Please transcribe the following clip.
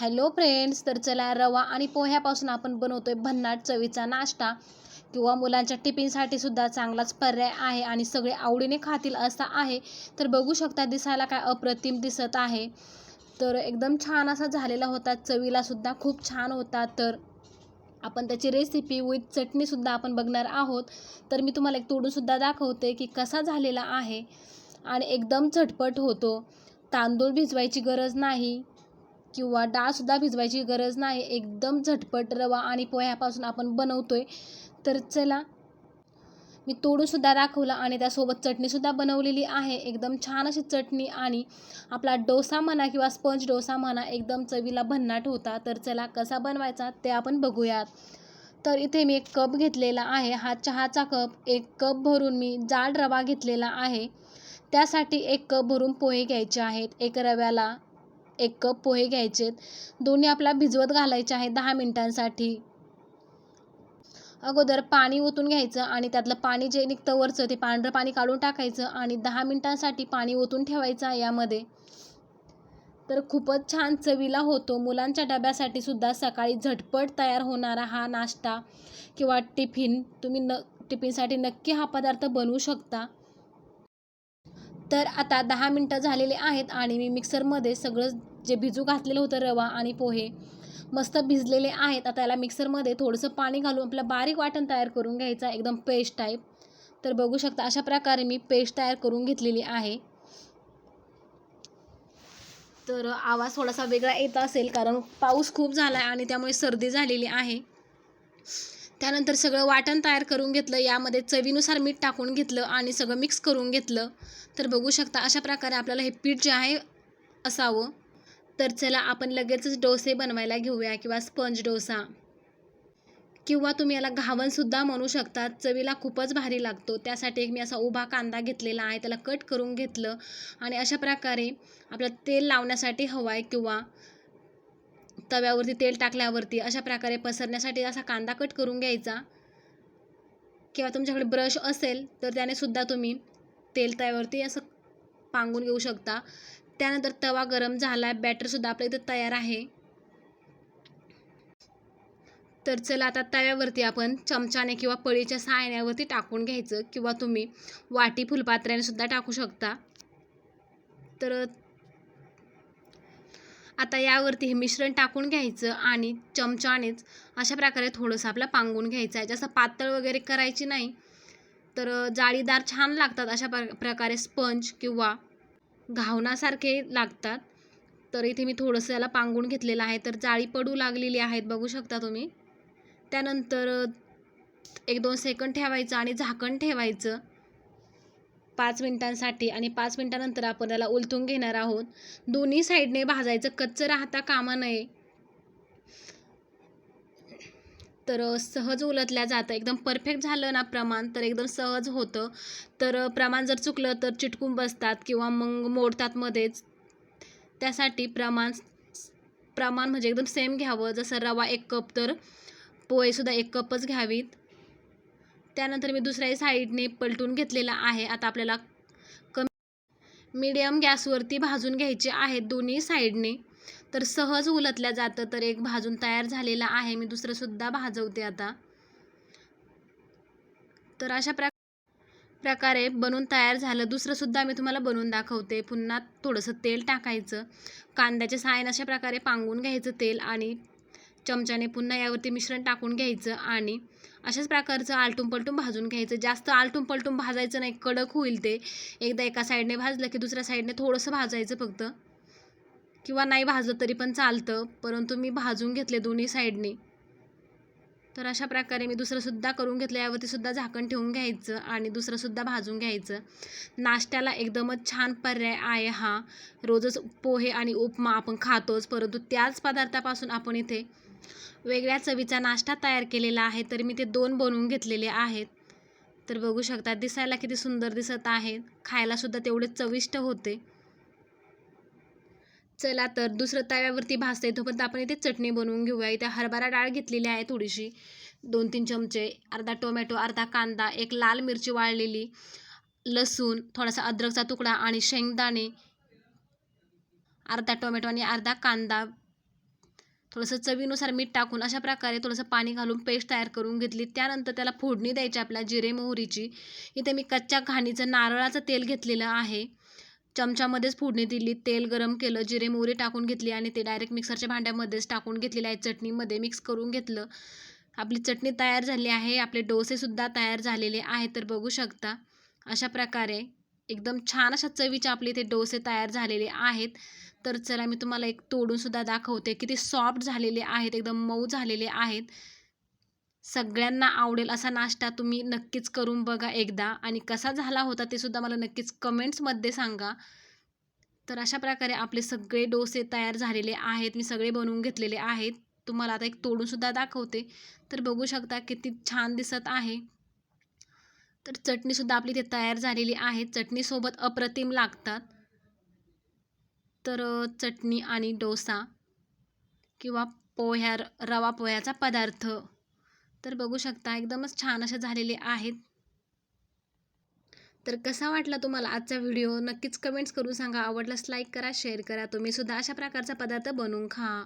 Hello friends तर चला रवा आणि पोह्यापासून आपण बनवतोय भन्नाट चवीचा नाश्ता. किंवा मुलांच्या टिफिनसाठी सुद्धा चांगलाच पर्याय आहे आणि सगळे आवडीने खातील असा आहे. तर बघू शकता दिसायला काय अप्रतिम दिसत आहे. तर एकदम छान असा झालेला होता. चवीला सुद्धा खूप छान होता. तर आपण त्याची रेसिपी विथ चटणीसुद्धा आपण बघणार आहोत. तर मी तुम्हाला एक तोडूनसुद्धा दाखवते की कसा झालेला आहे. आणि एकदम झटपट होतो. तांदूळ भिजवायची गरज नाही. किंवा डाळसुद्धा भिजवायची गरज नाही. एकदम झटपट रवा आणि पोह्यापासून आपण बनवतोय. तर चला मी तोडूनसुद्धा दाखवलं आणि त्यासोबत चटणीसुद्धा बनवलेली आहे. एकदम छान अशी चटणी आणि आपला डोसा म्हणा किंवा स्पंज डोसा म्हणा एकदम चवीला भन्नाट होता. तर चला कसा बनवायचा ते आपण बघूयात. तर इथे मी एक कप घेतलेला आहे. हा चहाचा कप एक कप भरून मी जाड रवा घेतलेला आहे. त्यासाठी एक कप भरून पोहे घ्यायचे आहेत. एक रव्याला एक कप पोहे घ्यायचेत दोन्ही आपला भिजवत घालायचे आहे दहा मिनटांसाठी. अगोदर पाणी ओतून घ्यायचं आणि त्यातलं पाणी जे निघतं वरचं ते पांढरं पाणी काढून टाकायचं आणि दहा मिनटांसाठी पाणी ओतून ठेवायचं यामध्ये. तर खूपच छान चवीला होतो. मुलांच्या डब्यासाठी सुद्धा सकाळी झटपट तयार होणारा हा नाश्ता किंवा टिफिन तुम्ही न टिफिनसाठी नक्की हा पदार्थ बनवू शकता. तर आता दहा मिनटं झालेले आहेत आणि मी मिक्सरमध्ये सगळं जे भिजू घातलेलं होतं रवा आणि पोहे मस्त भिजलेले आहेत. आता याला मिक्सरमध्ये थोडंसं पाणी घालून आपलं बारीक वाटण तयार करून घ्यायचं एकदम पेस्ट टाईप तर बघू शकता अशा प्रकारे मी पेस्ट तयार करून घेतलेली आहे. तर आवाज थोडासा वेगळा येत असेल कारण पाऊस खूप झाला आहे आणि त्यामुळे सर्दी झालेली आहे. त्यानंतर सगळं वाटण तयार करून घेतलं यामध्ये चवीनुसार मीठ टाकून घेतलं आणि सगळं मिक्स करून घेतलं. तर बघू शकता अशा प्रकारे आपल्याला हे पीठ जे आहे असावं. तर चला आपण लगेचच डोसे बनवायला घेऊया किंवा स्पंज डोसा. किंवा तुम्ही याला घावणसुद्धा म्हणू शकता. चवीला खूपच भारी लागतो. त्यासाठी एक मी असा उभा कांदा घेतलेला आहे त्याला कट करून घेतलं. आणि अशा प्रकारे आपलं तेल लावण्यासाठी हवं आहे किंवा तव्यावरती तेल टाकल्यावरती अशा प्रकारे पसरण्यासाठी असा कांदा कट करून घ्यायचा. किंवा तुमच्याकडे ब्रश असेल तर त्याने सुद्धा तुम्ही तेल तव्यावरती असं पांगून घेऊ शकता. त्यानंतर तवा गरम झाला आहे बॅटरसुद्धा आपल्या इथं तयार आहे. तर चला आता तव्यावरती आपण चमच्याने किंवा पळीच्या सहाय्यावरती टाकून घ्यायचं. किंवा तुम्ही वाटी फुलपात्र्याने सुद्धा टाकू शकता. तर आता यावरती हे मिश्रण टाकून घ्यायचं आणि चमचानेच अशा प्रकारे थोडंसं आपलं पांगून घ्यायचं आहे. जसं पातळ वगैरे करायची नाही तर जाळीदार छान लागतात अशा प्र प्रकारे स्पंज किंवा घावनासारखे लागतात. तर इथे मी थोडंसं याला पांगून घेतलेलं आहे. तर जाळी पडू लागलेली आहेत बघू शकता तुम्ही. त्यानंतर एक दोन सेकंड ठेवायचं आणि झाकण ठेवायचं. पाच मिनटांसाठी आणि पाच मिनटानंतर आपण त्याला उलथून घेणार आहोत. दोन्ही साईडने भाजायचं कच्चं राहता कामा नये. तर सहज उलटल्या जातं. एकदम परफेक्ट झालं ना प्रमाण तर एकदम सहज होतं. तर प्रमाण जर चुकलं तर चिटकून बसतात किंवा मग मोडतात मध्येच. त्यासाठी प्रमाण प्रमाण म्हणजे एकदम सेम घ्यावं. जसं रवा एक कप तर पोहेसुद्धा एक कपच घ्यावीत. त्यानंतर मी दुसऱ्या साईडने पलटून घेतलेला आहे. आता आपल्याला कमी मीडियम गॅसवरती भाजून घ्यायचे आहेत दोन्ही साईडने. तर सहज उलटल्या जातं तर एक भाजून तयार झालेला आहे. मी दुसरंसुद्धा भाजवते आता. तर अशा प्र प्रकारे बनवून तयार झालं. दुसरंसुद्धा मी तुम्हाला बनवून दाखवते. पुन्हा थोडंसं तेल टाकायचं. कांद्याचे सायन अशा प्रकारे पांगून घ्यायचं तेल आणि चमच्याने पुन्हा यावरती मिश्रण टाकून घ्यायचं आणि अशाच प्रकारचं आलटून पलटून भाजून घ्यायचं. जास्त आलटून पलटून भाजायचं नाही कडक होईल ते. एकदा एका साईडने भाजलं की दुसऱ्या साईडने थोडंसं भाजायचं फक्त. किंवा नाही भाजलं तरी पण चालतं परंतु मी भाजून घेतले दोन्ही साईडने. तर अशा प्रकारे मी दुसरंसुद्धा करून घेतलं. यावरती सुद्धा झाकण ठेवून घ्यायचं आणि दुसरंसुद्धा भाजून घ्यायचं. नाश्त्याला एकदमच छान पर्याय आहे हा. रोजच पोहे आणि उपमा आपण खातोच परंतु त्याच पदार्थापासून आपण इथे वेगळ्या चवीचा नाश्ता तयार केलेला आहे तर मी ते दोन बनवून घेतलेले आहेत. तर बघू शकता दिसायला किती सुंदर दिसत आहेत खायलासुद्धा तेवढे चविष्ट होते. चला तर दुसरं तव्यावरती भासते तोपर्यंत पण आपण इथे चटणी बनवून घेऊया. इथे हरभरा डाळ घेतलेली आहे थोडीशी. दोन तीन चमचे अर्धा टोमॅटो अर्धा कांदा एक लाल मिरची वाळलेली लसूण थोडासा अद्रकचा तुकडा आणि शेंगदाणे अर्धा टोमॅटो आणि अर्धा कांदा थोडंसं चवीनुसार मीठ टाकून अशा प्रकारे थोडंसं पाणी घालून पेस्ट तयार करून घेतली. त्यानंतर त्याला फोडणी द्यायची आपल्या जिरे मोहरीची. इथे मी कच्च्या घाणीचं नारळाचं तेल घेतलेलं आहे. चमच्यामध्येच फोडणी दिली तेल गरम केलं जिरे मोहरी टाकून घेतली आणि ते डायरेक्ट मिक्सरच्या भांड्यामध्येच टाकून घेतलेलं आहे चटणीमध्ये मिक्स करून घेतलं. आपली चटणी तयार झाली आहे. आपले डोसेसुद्धा तयार झालेले आहेत. तर बघू शकता अशा प्रकारे एकदम छान अशा चवीचे आपले इथे डोसे तयार झालेले आहेत. तर चला मी तुम्हाला एक तोडूनसुद्धा दाखवते. किती सॉफ्ट झालेले आहेत एकदम मऊ झालेले आहेत. सगळ्यांना आवडेल असा नाश्ता तुम्ही नक्कीच करून बघा एकदा. आणि कसा झाला होता ते सुद्धा मला नक्कीच कमेंट्समध्ये सांगा. तर अशा प्रकारे आपले सगळे डोसे तयार झालेले आहेत. मी सगळे बनवून घेतलेले आहेत. तुम्हाला आता एक तोडूनसुद्धा दाखवते. तर बघू शकता किती छान दिसत आहे. तर चटणीसुद्धा आपली इथे तयार झालेली आहे. चटणीसोबत अप्रतिम लागतात. तर चटणी आणि डोसा किंवा पोह्या रवा पोह्याचा पदार्थ. तर बघू शकता एकदमच छान असे झालेले आहेत. तर कसा वाटला तुम्हाला आजचा व्हिडिओ? नक्कीच कमेंट्स करून सांगा. आवडल्यास लाईक करा शेअर करा. तुम्ही सुद्धा अशा प्रकारचा पदार्थ बनवून खा.